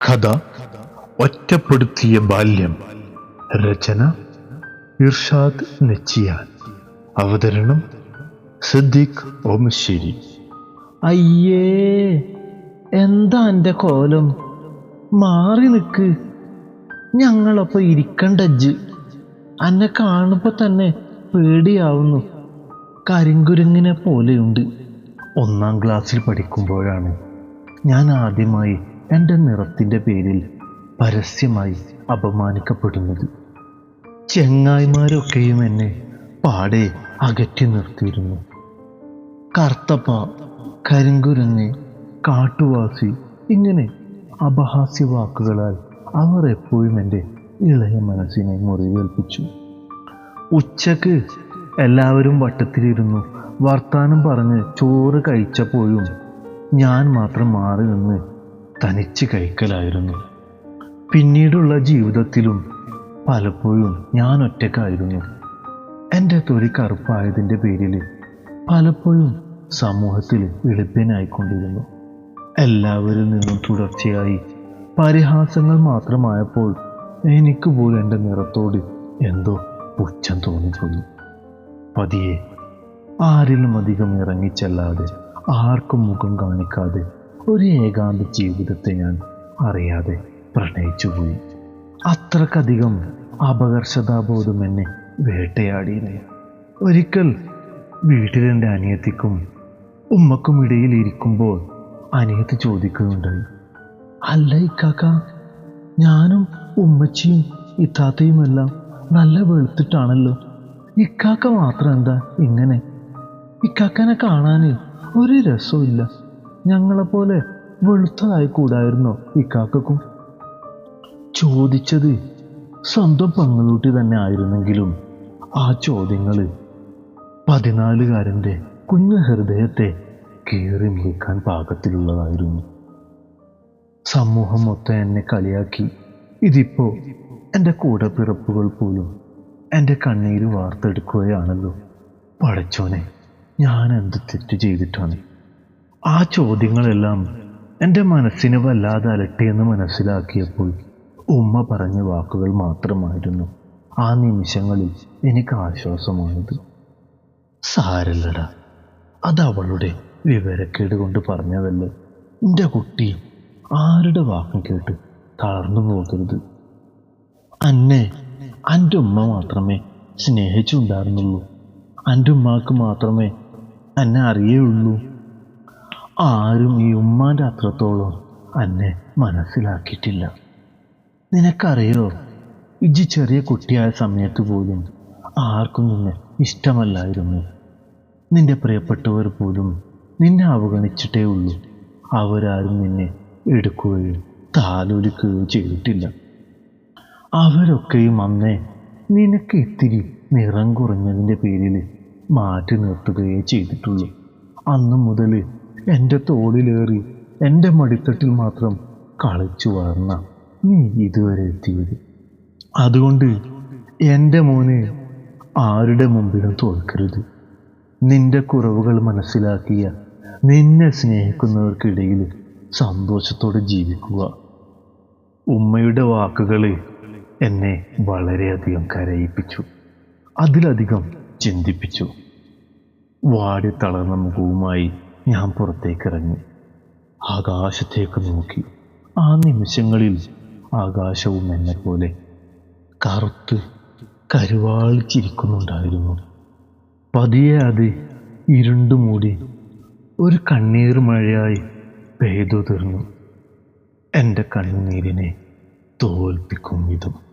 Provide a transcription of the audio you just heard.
കഥ ഒറ്റപ്പെടുത്തിയ ബാല്യം. രചന ഇർഷാദ് നെച്ചിയാൻ. അവതരണം സിദ്ദീഖ് ഓമശ്ശേരി. അയ്യേ എന്താ എന്റെ കോലം? മാറി നിൽക്ക്. ഞങ്ങളപ്പോൾ ഇരിക്കണ്ടജ്ജ് അന്നെ കാണുമ്പോൾ തന്നെ പേടിയാവുന്നു. കരിങ്കുരങ്ങിനെ പോലെയുണ്ട്. ഒന്നാം ക്ലാസ്സിൽ പഠിക്കുമ്പോഴാണ് ഞാൻ ആദ്യമായി എന്റെ നിറത്തിന്റെ പേരിൽ പരസ്യമായി അപമാനിക്കപ്പെടുന്നത്. ചെങ്ങായിമാരൊക്കെയും എന്നെ പാടെ അകറ്റി നിർത്തിയിരുന്നു. കർത്തപ്പ കരിങ്കുരങ്ങ് കാട്ടുവാസി ഇങ്ങനെ അപഹാസ്യ വാക്കുകളാൽ അവർ എപ്പോഴും എന്റെ ഇളയ മനസ്സിനെ മുറിവേൽപ്പിച്ചു. ഉച്ചയ്ക്ക് എല്ലാവരും വട്ടത്തിലിരുന്നു വർത്താനം പറഞ്ഞ് ചോറ് കഴിച്ചപ്പോഴും ഞാൻ മാത്രം മാറി നിന്ന് തനിച്ച് കഴിക്കലായിരുന്നു പിന്നീടുള്ള ജീവിതത്തിലും പലപ്പോഴും ഞാൻ ഒറ്റക്കായിരുന്നു എന്റെ തൊലി കറുപ്പായതിന്റെ പേരിൽ പലപ്പോഴും സമൂഹത്തിൽ എളുപ്പനായിക്കൊണ്ടിരുന്നു എല്ലാവരിൽ നിന്നും തുടർച്ചയായി പരിഹാസങ്ങൾ മാത്രമായപ്പോൾ എനിക്ക് പോലും എന്റെ നിറത്തോട് എന്തോ പുച്ഛം തോന്നിപ്പോയി പതിയെ ആരിലും അധികം ഇറങ്ങിച്ചെല്ലാതെ ആർക്കും മുഖം കാണിക്കാതെ ഒരു ഏകാന്ത ജീവിതത്തെ ഞാൻ അറിയാതെ പ്രണയിച്ചുപോയി അത്രക്കധികം അപകർഷതാബോധം എന്നെ വേട്ടയാടിയിരുന്നു ഒരിക്കൽ വീട്ടിലെന്റെ അനിയത്തിക്കും ഉമ്മക്കും ഇടയിൽ ഇരിക്കുമ്പോൾ അനിയത്ത് ചോദിക്കുകയുണ്ടായി അല്ല ഇക്കാക്ക ഞാനും ഉമ്മച്ചിയും ഇത്താത്തയുമെല്ലാം നല്ല വെളുത്തിട്ടാണല്ലോ. ഇക്കാക്ക മാത്രം എന്താ ഇങ്ങനെ? ഇക്കാക്കനെ കാണാൻ ഒരു രസമില്ല ഞങ്ങളെപ്പോലെ വെളുത്തതായി കൂടായിരുന്നോ ഇക്കാക്കും ചോദിച്ചത് സ്വന്തം പങ്ങളൂട്ടി തന്നെ ആയിരുന്നെങ്കിലും ആ ചോദ്യങ്ങൾ പതിനാലുകാരന്റെ കുഞ്ഞു ഹൃദയത്തെ കീറി മുറിക്കാൻ പാകത്തിലുള്ളതായിരുന്നു. സമൂഹം മൊത്തം എന്നെ കളിയാക്കി. ഇതിപ്പോ എന്റെ കൂടെ പിറപ്പുകൾ പോലും എന്റെ കണ്ണീര് വാർത്തെടുക്കുകയാണല്ലോ. പടച്ചോനെ ഞാൻ എന്ത് തെറ്റ് ചെയ്തിട്ടാണ് ആ ചോദ്യങ്ങളെല്ലാം എന്റെ മനസ്സിന് വല്ലാതെ അലട്ടിയെന്ന് മനസ്സിലാക്കിയപ്പോൾ ഉമ്മ പറഞ്ഞ വാക്കുകൾ മാത്രമായിരുന്നു ആ നിമിഷങ്ങളിൽ എനിക്ക് ആശ്വാസമായത്. സാരല്ലട അത് അവളുടെ വിവരക്കേട് കൊണ്ട് പറഞ്ഞതല്ലേ? എന്റെ കുട്ടി ആരുടെ വാക്കും കേട്ട് തളർന്നു പോകരുത് അന്നെ എന്റെ ഉമ്മ മാത്രമേ സ്നേഹിച്ചുണ്ടായിരുന്നുള്ളൂ. എന്റെ ഉമ്മാക്ക് മാത്രമേ എന്നെ അറിയുള്ളൂ. ആരും ഈ ഉമ്മാന്റെ അത്രത്തോളം എന്നെ മനസ്സിലാക്കിയിട്ടില്ല. നിനക്കറിയോ ഇജ്ജി ചെറിയ കുട്ടിയായ സമയത്ത് പോലും ആർക്കും നിന്നെ ഇഷ്ടമല്ലായിരുന്നു. നിന്റെ പ്രിയപ്പെട്ടവർ പോലും നിന്നെ അവഗണിച്ചിട്ടേ ഉള്ളൂ. അവരാരും നിന്നെ എടുക്കുകയോ താലോലിക്കുകയോ ചെയ്തിട്ടില്ല. അവരൊക്കെയും അന്നേ നിനക്ക് ഇത്തിരി നിറം കുറഞ്ഞതിന്റെ പേരിൽ മാറ്റി നിർത്തുകയേ ചെയ്തിട്ടുള്ളൂ. അന്നു മുതൽ എന്റെ തോളിലേറി എന്റെ മടിത്തട്ടിൽ മാത്രം കളിച്ചു വളർന്ന നീ ഇതുവരെ എത്തിയത്. അതുകൊണ്ട് എന്റെ മോനെ ആരുടെ മുമ്പിലും തോൽക്കരുത്. നിന്റെ കുറവുകൾ മനസ്സിലാക്കിയ നിന്നെ സ്നേഹിക്കുന്നവർക്കിടയിൽ സന്തോഷത്തോടെ ജീവിക്കുക. ഉമ്മയുടെ വാക്കുകൾ എന്നെ വളരെയധികം കരയിപ്പിച്ചു. അതിലധികം ചിന്തിപ്പിച്ചു. വാടി തളർന്ന മുഖവുമായി ഞാൻ പുറത്തേക്കിറങ്ങി. ആകാശത്തേക്ക് നോക്കി. ആ നിമിഷങ്ങളിൽ ആകാശവും എന്നെ പോലെ കറുത്ത് കരുവാളിച്ചിരിക്കുന്നുണ്ടായിരുന്നു പതിയെ അത് ഇരുണ്ടുമൂടി ഒരു കണ്ണീർ മഴയായി പെയ്തു തീർന്നു. എന്റെ കണ്ണുനീരിനെ തോൽപ്പിക്കും വിധം.